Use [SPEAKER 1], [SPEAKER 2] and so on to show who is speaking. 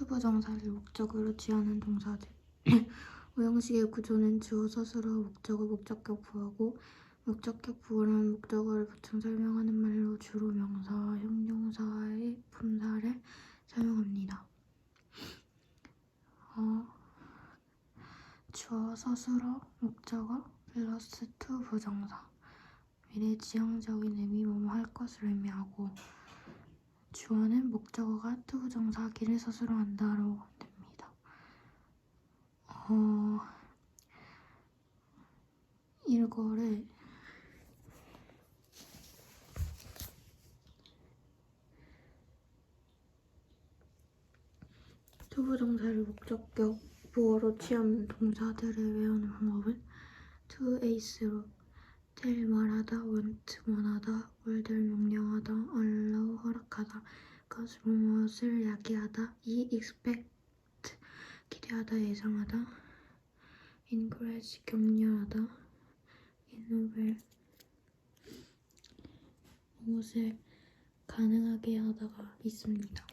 [SPEAKER 1] 투부정사를 목적으로 취하는 동사들 오형식의 구조는 주어 서술어 목적어 목적격 부하고 목적격 부호란 목적어를 보충 설명하는 말로 주로 명사, 형용사의 품사를 사용합니다. 어, 주어 서술어 목적어 플러스 투 부정사 미래 지향적인 의미 뭐뭐 할 것을 의미하고 주어는 목적어가 투부정사 기를 서술어 한다로 됩니다. 어, 이거를 투부정사를 목적격 보어로 취하는 동사들을 외우는 방법은 to ace로 tell 말하다, want 원하다, order 명령하다, allow 허락하다, 것으로 무엇을 야기하다, 이 expect 기대하다, 예상하다, encourage 격려하다, enable 무엇을 가능하게 하다가 있습니다.